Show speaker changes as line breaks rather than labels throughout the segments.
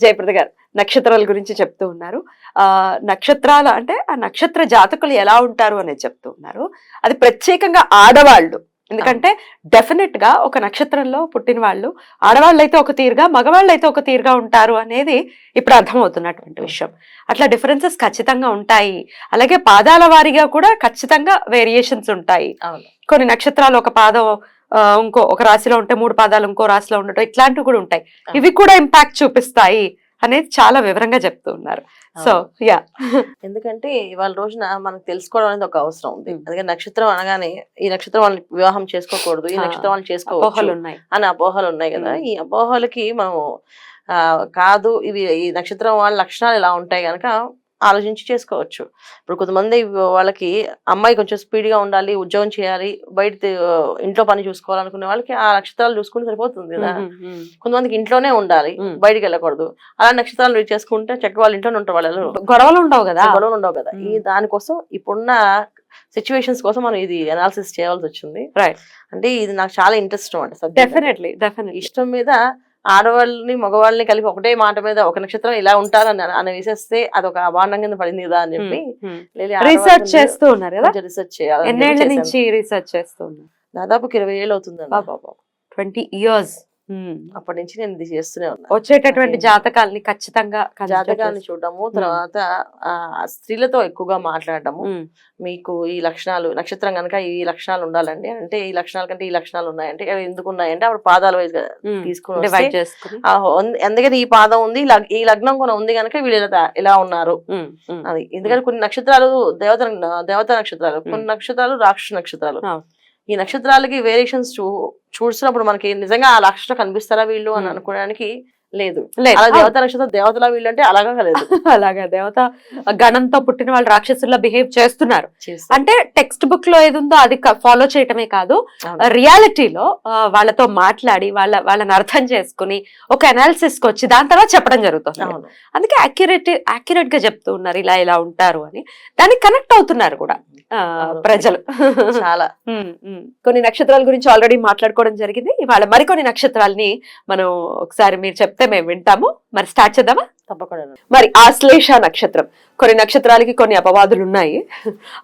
జయప్రద గారు నక్షత్రాల గురించి చెప్తూ ఉన్నారు. ఆ నక్షత్రాలు అంటే ఆ నక్షత్ర జాతకులు ఎలా ఉంటారు అనేది చెప్తూ ఉన్నారు. అది ప్రత్యేకంగా ఆడవాళ్ళు. ఎందుకంటే డెఫినెట్గా ఒక నక్షత్రంలో పుట్టిన వాళ్ళు ఆడవాళ్ళు అయితే ఒక తీరుగా మగవాళ్ళు అయితే ఒక తీరుగా ఉంటారు అనేది ఇప్పుడు అర్థమవుతున్నటువంటి విషయం. అట్లా డిఫరెన్సెస్ ఖచ్చితంగా ఉంటాయి. అలాగే పాదాల వారీగా కూడా ఖచ్చితంగా వేరియేషన్స్ ఉంటాయి. కొన్ని నక్షత్రాలు ఒక పాదం ఇంకో ఒక రాశిలో ఉంటే మూడు పాదాలు ఇంకో రాశిలో ఉండటం ఇట్లాంటివి కూడా ఉంటాయి. ఇవి కూడా ఇంపాక్ట్ చూపిస్తాయి అనేది చాలా వివరంగా చెప్తూ ఉన్నారు. సో యా
ఎందుకంటే ఇవాళ రోజున మనకు తెలుసుకోవడం అనేది ఒక అవసరం ఉంది. అందుకే నక్షత్రం అనగానే ఈ నక్షత్రం వాళ్ళని వివాహం చేసుకోకూడదు ఈ నక్షత్రం
అపోహలు
చేసుకోవచ్చు
ఉన్నాయి
అని అపోహలు ఉన్నాయి కదా. ఈ అపోహలకి మనం ఆ, కాదు ఇవి ఈ నక్షత్రం వాళ్ళ లక్షణాలు ఇలా ఉంటాయి కనుక ఆలోచించి చేసుకోవచ్చు ఇప్పుడు కొంతమంది వాళ్ళకి అమ్మాయి కొంచెం స్పీడ్గా ఉండాలి ఉద్యోగం చేయాలి బయట ఇంట్లో పని చూసుకోవాలనుకునే వాళ్ళకి ఆ నక్షత్రాలు చూసుకుంటే సరిపోతుంది కదా. కొంతమందికి ఇంట్లోనే ఉండాలి. బయటికి వెళ్ళకూడదు అలా నక్షత్రాలు రీడ్ చేసుకుంటే చక్కగా వాళ్ళ ఇంట్లోనే ఉంటారు వాళ్ళు
గొడవలు ఉండవు కదా
గొడవలు ఉండవు కదా ఈ. దానికోసం ఇప్పుడున్న సిచ్యువేషన్స్ కోసం మనం ఇది అనాలిసిస్ చేయాల్సి వచ్చింది
Right.
అంటే ఇది నాకు చాలా ఇంట్రెస్ట్ అనమాట subject.
డెఫినెట్లీ డెఫినెట్లీ
ఇష్టం మీద ఆడవాళ్ళని మగవాళ్ళని కలిపి ఒకటే మాట మీద ఒక నక్షత్రం ఇలా ఉంటారని అని వేసేస్తే అది ఒక అభాండం కింద పడింది కదా అని చెప్పి
రీసెర్చ్ చేస్తూ ఉన్నారు కదా?
రీసెర్చ్ చేయాలి
నుంచి రీసెర్చ్ చేస్తూ ఉన్నారు?
దాదాపు ఇరవై ఏళ్ళు అవుతుంది
ట్వంటీ ఇయర్స్
అప్పటి నుంచి నేను ఇది చేస్తూనే ఉన్నా.
వచ్చేటటువంటి. జాతకాల్ని ఖచ్చితంగా
జాతకాన్ని
చేస్తూ-
చూడడము తర్వాత ఆ, స్త్రీలతో ఎక్కువగా మాట్లాడటము మీకు ఈ లక్షణాలు నక్షత్రం కనుక ఈ లక్షణాలు ఉండాలండి అంటే ఈ లక్షణాల కంటే ఈ లక్షణాలు ఉన్నాయంటే అవి ఎందుకు ఉన్నాయంటే అప్పుడు పాదాల వైజ్ తీసుకుని అందుకని ఈ పాదం ఉంది ఈ లగ్- ఈ లగ్నం కూడా ఉంది కనుక వీళ్ళు ఇలా ఉన్నారు. అది. ఎందుకంటే కొన్ని నక్షత్రాలు దేవత దేవత నక్షత్రాలు కొన్ని నక్షత్రాలు రాక్షస నక్షత్రాలు. ఈ నక్షత్రాలకి వేరియేషన్స్ చూ చూసినప్పుడు మనకి నిజంగా ఆ లక్షణం కనిపిస్తారా వీళ్ళు అని. అనుకోవడానికి లేదు. అలా దేవత నక్షత్రం దేవతలా వీళ్ళు అంటే అలాగా లేదు
అలాగా దేవత గణంతో పుట్టిన వాళ్ళు రాక్షసుల్లా బిహేవ్ చేస్తున్నారు. అంటే టెక్స్ట్ బుక్లో ఏది ఉందో అది ఫాలో చేయటమే కాదు. రియాలిటీలో వాళ్ళతో మాట్లాడి వాళ్ళ వాళ్ళని అర్థం చేసుకుని ఒక అనాలిసిస్కి వచ్చి దాని తర్వాత చెప్పడం జరుగుతుంది. అందుకే అక్యురేట్ అక్యురేట్గా చెప్తూ ఉన్నారు ఇలా ఇలా ఉంటారు అని. దానికి కనెక్ట్ అవుతున్నారు కూడా. ప్రజలు.
చాలా.
కొన్ని నక్షత్రాల గురించి ఆల్రెడీ మాట్లాడుకోవడం జరిగింది. ఇవాళ మరికొన్ని నక్షత్రాలని మనం ఒకసారి మీరు చెప్తే మేము వింటాము? మరి స్టార్ట్ చేద్దామా?
తప్పకుండా.
మరి ఆశ్లేష నక్షత్రం. కొన్ని నక్షత్రాలకి కొన్ని అపవాదులు ఉన్నాయి.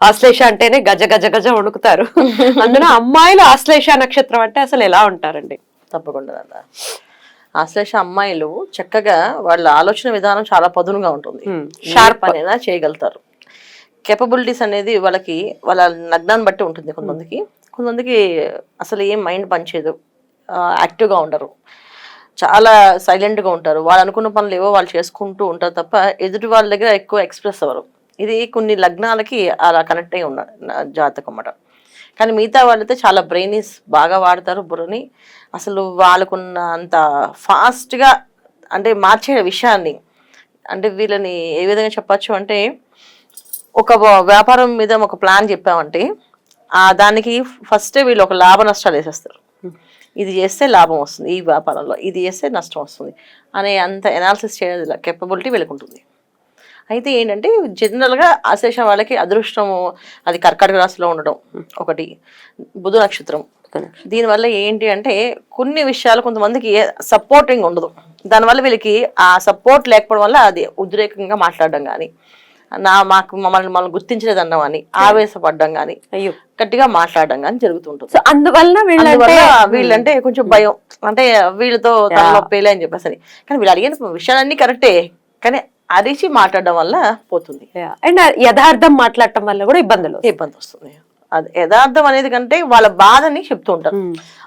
ఆశ్లేష అంటేనే గజ గజ గజ వణుకుతారు. అందులో అమ్మాయిలు ఆశ్లేష నక్షత్రం అంటే అసలు ఎలా ఉంటారండి?
తప్పకుండా నాన్న. ఆశ్లేష అమ్మాయిలు చక్కగా వాళ్ళ ఆలోచన విధానం చాలా పదునుగా ఉంటుంది.
షార్ప్
షార్ప్ అనేది చేయగలుగుతారు. కేపబిలిటీస్ అనేది వాళ్ళకి వాళ్ళ లగ్నాన్ని బట్టి ఉంటుంది కొంతమందికి. కొంతమందికి అసలు ఏం మైండ్ పనిచేయదు. యాక్టివ్గా ఉండరు. చాలా సైలెంట్గా ఉంటారు. వాళ్ళు అనుకున్న పనులు ఏవో వాళ్ళు చేసుకుంటూ ఉంటారు తప్ప ఎదుటి వాళ్ళ దగ్గర ఎక్కువ ఎక్స్ప్రెస్ అవ్వరు. ఇది కొన్ని లగ్నాలకి అలా కనెక్ట్ అయి ఉన్న జాతకం అన్నమాట. కానీ మిగతా వాళ్ళైతే చాలా బ్రెయినీస్ బాగా వాడతారు బుర్రని. అసలు వాళ్ళకున్న అంత ఫాస్ట్గా అంటే మార్చే విషయాన్ని అంటే వీళ్ళని ఏ విధంగా చెప్పచ్చు అంటే ఒక వ్యాపారం మీద ఒక ప్లాన్ చెప్పామంటే ఆ దానికి ఫస్టే వీళ్ళు ఒక లాభ నష్టాలు వేసేస్తారు. ఇది చేస్తే లాభం వస్తుంది ఈ వ్యాపారంలో ఇది చేస్తే నష్టం వస్తుంది అనే అంత ఎనాలిసిస్ చేయడం కెపబిలిటీ వెళ్ళుకుంటుంది. ఉంటుంది అయితే ఏంటంటే జనరల్గా ఆశేష వాళ్ళకి అదృష్టము అది కర్కాటక రాశిలో ఉండడం ఒకటి. బుధ నక్షత్రం. దీనివల్ల ఏంటి అంటే కొన్ని విషయాలు కొంతమందికి సపోర్టింగ్ ఉండదు. దానివల్ల వీళ్ళకి ఆ సపోర్ట్ లేకపోవడం వల్ల అది ఉద్రేకంగా మాట్లాడడం కానీ నా మాకు మమ్మల్ని మమ్మల్ని గుర్తించలేదన్నాం అని ఆవేశపడడం కానీ
అయ్యో.
గట్టిగా మాట్లాడడం కానీ జరుగుతుంటుంది.
సో అందువల్ల వీళ్ళంటే
అందువల్ల వీళ్ళంటే కొంచెం భయం. అంటే వీళ్ళతో తలనొప్పేలే అని చెప్పేసి. కానీ వీళ్ళు అడిగిన విషయాలన్నీ కరెక్టే. కానీ అరిచి మాట్లాడడం వల్ల పోతుంది.
అండ్ యథార్థం మాట్లాడటం వల్ల కూడా ఇబ్బందులు
ఇబ్బంది వస్తుంది. యథార్థం అనేది కంటే వాళ్ళ బాధని చెప్తూ ఉంటారు.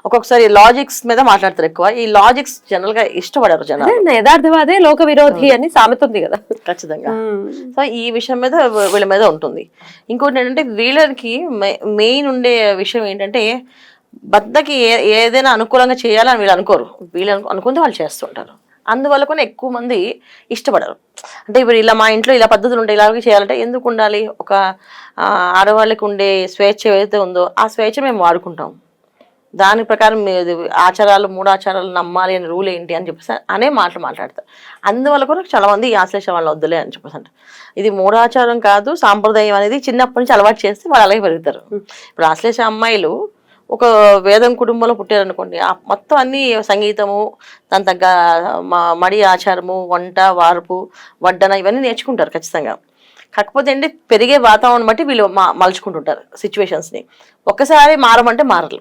ఒక్కొక్కసారి లాజిక్స్ మీద మాట్లాడతారు ఎక్కువ. ఈ లాజిక్స్ జనరల్గా ఇష్టపడరు జనాలు.
అదే యథార్థవాదే లోక విరోధి అని సామెత ఉంది కదా.
ఖచ్చితంగా. సో ఈ విషయం మీద వీళ్ళ మీద ఉంటుంది. ఇంకోటి ఏంటంటే వీళ్ళకి మెయిన్ ఉండే విషయం ఏంటంటే భర్తకి ఏదైనా అనుకూలంగా చేయాలని వీళ్ళు అనుకోరు. వీళ్ళు అను- అనుకుంటే వాళ్ళు చేస్తుంటారు అందువల్ల కూడా ఎక్కువ మంది ఇష్టపడరు. అంటే ఇప్పుడు ఇలా మా ఇంట్లో ఇలా పద్ధతులు ఉంటాయి ఇలాగే చేయాలంటే ఎందుకు ఉండాలి? ఒక ఆడవాళ్ళకి ఉండే స్వేచ్ఛ ఏదైతే ఉందో ఆ స్వేచ్ఛ మేము వాడుకుంటాం. దాని ప్రకారం ఆచారాలు మూడు ఆచారాలు నమ్మాలి అని రూల్ ఏంటి అని చెప్పేసి అనే మాటలు మాట్లాడతారు అందువల్ల కూడా చాలా మంది ఈ ఆశ్లేష వాళ్ళ వద్దులే అని చెప్పేసి అంటారు ఇది మూఢాచారం కాదు సాంప్రదాయం అనేది చిన్నప్పటి నుంచి అలవాటు చేస్తే వాళ్ళు అలాగే పెరుగుతారు. ఇప్పుడు ఆశ్లేష అమ్మాయిలు ఒక వేదం కుటుంబంలో పుట్టారనుకోండి ఆ మొత్తం అన్ని సంగీతము దాని తగ్గ మ- మడి ఆచారము వంట వార్పు వడ్డన ఇవన్నీ నేర్చుకుంటారు ఖచ్చితంగా. కాకపోతే ఏంటి పెరిగే వాతావరణం బట్టి వీళ్ళు మా- మలుచుకుంటుంటారు సిచ్యువేషన్స్ని. ఒక్కసారి మారమంటే మారలు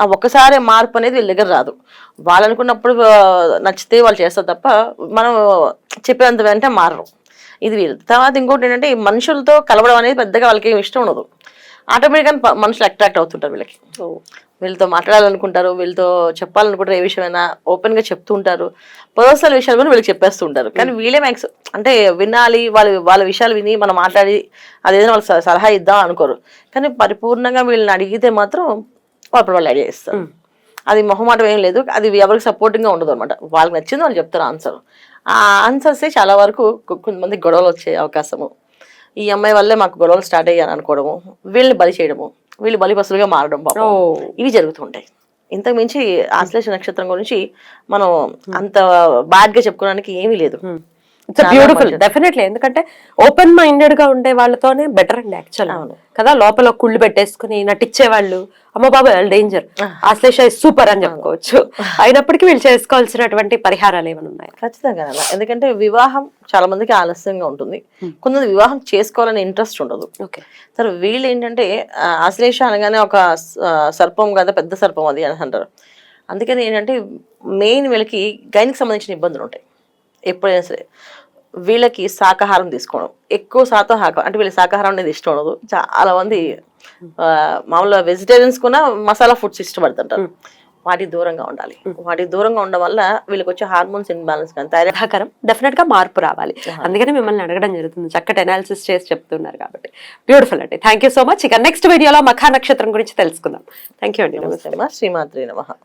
ఆ ఒక్కసారి మార్పు అనేది వీళ్ళ దగ్గర రాదు. వాళ్ళు అనుకున్నప్పుడు నచ్చితే వాళ్ళు చేస్తారు తప్ప మనం చెప్పేంత వెంటనే మారరు. ఇది వీళ్ళు తర్వాత ఇంకోటి ఏంటంటే మనుషులతో కలవడం అనేది పెద్దగా వాళ్ళకి ఏమి ఇష్టం ఉండదు. ఆటోమేటిక్గా మనుషులు అట్రాక్ట్ అవుతుంటారు వీళ్ళకి. వీళ్ళతో మాట్లాడాలనుకుంటారు వీళ్ళతో చెప్పాలనుకుంటారు ఏ విషయమైనా ఓపెన్గా చెప్తూ ఉంటారు పర్సనల్ విషయాలు కూడా వీళ్ళకి చెప్పేస్తూ ఉంటారు కానీ వీళ్ళే మ్యాక్స్ అంటే వినాలి వాళ్ళ వాళ్ళ విషయాలు విని మనం మాట్లాడి అదేదైనా వాళ్ళకి సలహా ఇద్దాం అనుకోరు. కానీ పరిపూర్ణంగా వీళ్ళని అడిగితే మాత్రం వాళ్ళు వాళ్ళు ఐడియా ఇస్తారు. అది మొహమాటం ఏం లేదు. అది ఎవరికి సపోర్టింగ్గా ఉండదు అనమాట వాళ్ళకి నచ్చింది వాళ్ళు చెప్తారు ఆన్సర్. ఆ ఆన్సర్స్ చాలా వరకు కొంతమంది గొడవలు వచ్చే అవకాశము. ఈ అమ్మాయి వల్లే మాకు గొడవలు స్టార్ట్ అయ్యాను అనుకోవడము వీళ్ళని బలి చేయడము వీళ్ళు బలి పసులుగా మారడం పాపం. ఇవి జరుగుతుంటాయి. ఇంతకు మించి ఆశ్లేష నక్షత్రం గురించి మనం అంత బాడ్గా చెప్పుకోవడానికి ఏమీ లేదు.
It's beautiful. డెఫినెట్లీ ఎందుకంటే ఓపెన్ మైండెడ్గా ఉండే వాళ్ళతోనే బెటర్ అండి యాక్చువల్. కదా లోపల కుళ్ళు పెట్టేసుకుని నటించే వాళ్ళు అమ్మ బాబు డేంజర్ ఆశ్లేష సూపర్ అని చెప్పుకోవచ్చు. అయినప్పటికీ వీళ్ళు చేసుకోవాల్సినటువంటి పరిహారాలు ఏమైనా ఉన్నాయా?
ఖచ్చితంగా అలా. ఎందుకంటే వివాహం చాలా మందికి ఆలస్యంగా ఉంటుంది. కొంతమంది వివాహం చేసుకోవాలని ఇంట్రెస్ట్ ఉండదు.
ఓకే
సరే వీళ్ళు ఏంటంటే ఆశ్లేష అనగానే ఒక సర్పం కదా పెద్ద సర్పం అది అని అంటారు. అందుకని ఏంటంటే మెయిన్ వీళ్ళకి గైనికి సంబంధించిన ఇబ్బందులు ఉంటాయి. ఎప్పుడైనా సరే వీళ్ళకి శాకాహారం తీసుకోవడం. ఎక్కువ శాతం శాఖ అంటే వీళ్ళకి శాకాహారం అనేది ఇష్టం ఉండదు. చాలా మంది మామూలుగా వెజిటేరియన్స్ కూడా మసాలా ఫుడ్స్ ఇష్టపడుతుంటారు. వాటికి దూరంగా ఉండాలి. వాటికి దూరంగా ఉండడం వల్ల వీళ్ళకి వచ్చే హార్మోన్స్ ఇన్బ్యాలెన్స్ కానీ థైరాయిడ్
డెఫినెట్గా మార్పు రావాలి. అందుకని మిమ్మల్ని అడగడం జరుగుతుంది. చక్కటి అనాలిసిస్ చేసి చెప్తున్నారు కాబట్టి. బ్యూటిఫుల్ అండి. థ్యాంక్ యూ సో మచ్ ఇక నెక్స్ట్ వీడియోలో మఖా నక్షత్రం గురించి తెలుసుకుందాం. థ్యాంక్ యూ అండి. నమస్తే
శ్రీమాత్రి నమ.